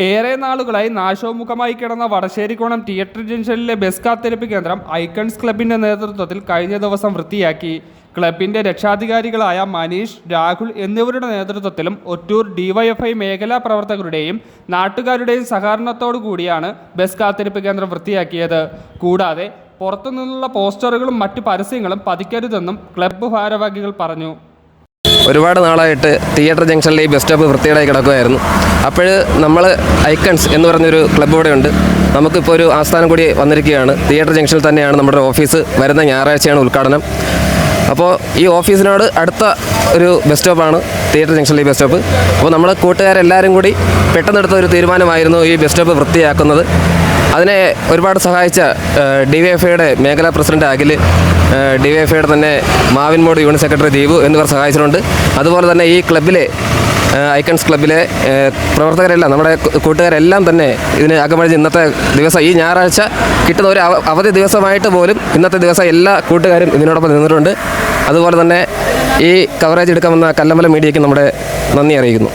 ഏറെ നാളുകളായി നാശോമുഖമായി കിടന്ന വടശ്ശേരിക്കോണം തിയേറ്റർ ജംഗ്ഷനിലെ ബസ് കാത്തിരിപ്പ് കേന്ദ്രം ഐക്കൺസ് ക്ലബിന്റെ നേതൃത്വത്തിൽ കഴിഞ്ഞ ദിവസം വൃത്തിയാക്കി. ക്ലബിന്റെ രക്ഷാധികാരികളായ മനീഷ് രാഹുൽ എന്നിവരുടെ നേതൃത്വത്തിലും ഒറ്റൂർ ഡിവൈഎഫ്ഐ മേഖലാ പ്രവർത്തകരുടെയും നാട്ടുകാരുടെയും സഹകരണത്തോടു കൂടിയാണ് ബസ് കാത്തിരിപ്പ് കേന്ദ്രം വൃത്തിയാക്കിയത്. കൂടാതെ പുറത്തുനിന്നുള്ള പോസ്റ്ററുകളും മറ്റു പരസ്യങ്ങളും പതിക്കരുതെന്നും ക്ലബ്ബ് ഭാരവാഹികൾ പറഞ്ഞു. ഒരുപാട് നാളായിട്ട് തിയേറ്റർ ജംഗ്ഷനിലെ ഈ ബസ് സ്റ്റോപ്പ് വൃത്തികേടായി കിടക്കുമായിരുന്നു അപ്പോൾ നമ്മൾ ഐക്കൺസ് എന്ന് പറഞ്ഞൊരു ക്ലബ്ബ് ഇവിടെ ഉണ്ട്. നമുക്കിപ്പോൾ ഒരു ആസ്ഥാനം കൂടി വന്നിരിക്കുകയാണ്. തിയേറ്റർ ജംഗ്ഷനിൽ തന്നെയാണ് നമ്മുടെ ഓഫീസ് വരുന്ന ഞായറാഴ്ചയാണ് ഉദ്ഘാടനം. അപ്പോൾ ഈ ഓഫീസിനോട് അടുത്ത ഒരു ബസ് സ്റ്റോപ്പാണ് തിയേറ്റർ ജംഗ്ഷനിലെ ബസ് സ്റ്റോപ്പ്. അപ്പോൾ നമ്മൾ കൂട്ടുകാരെല്ലാവരും കൂടി പെട്ടെന്നെടുത്ത ഒരു തീരുമാനമായിരുന്നു ഈ ബസ് സ്റ്റോപ്പ് വൃത്തിയാക്കുന്നത്. അതിനെ ഒരുപാട് സഹായിച്ച ഡി വൈ എഫ് ഐയുടെ മേഖലാ president Akhil D Y F ഐയുടെ തന്നെ മാവിൻമോട് യൂണിറ്റ് സെക്രട്ടറി ദീപു എന്നിവർ സഹായിച്ചിട്ടുണ്ട്. അതുപോലെ തന്നെ ഈ ക്ലബിലെ ഐക്കൺസ് ക്ലബിലെ പ്രവർത്തകരെല്ലാം നമ്മുടെ കൂട്ടുകാരെല്ലാം തന്നെ ഇതിന് അകമഴിഞ്ഞ് ഇന്നത്തെ ദിവസം ഈ ഞായറാഴ്ച കിട്ടുന്ന ഒരു അവധി ദിവസമായിട്ട് പോലും ഇന്നത്തെ ദിവസം എല്ലാ കൂട്ടുകാരും ഇതിനോടൊപ്പം നിന്നിട്ടുണ്ട്. അതുപോലെ തന്നെ ഈ കവറേജ് എടുക്കാമെന്ന കല്ലമ്പല മീഡിയയ്ക്ക് നമ്മുടെ നന്ദി അറിയിക്കുന്നു.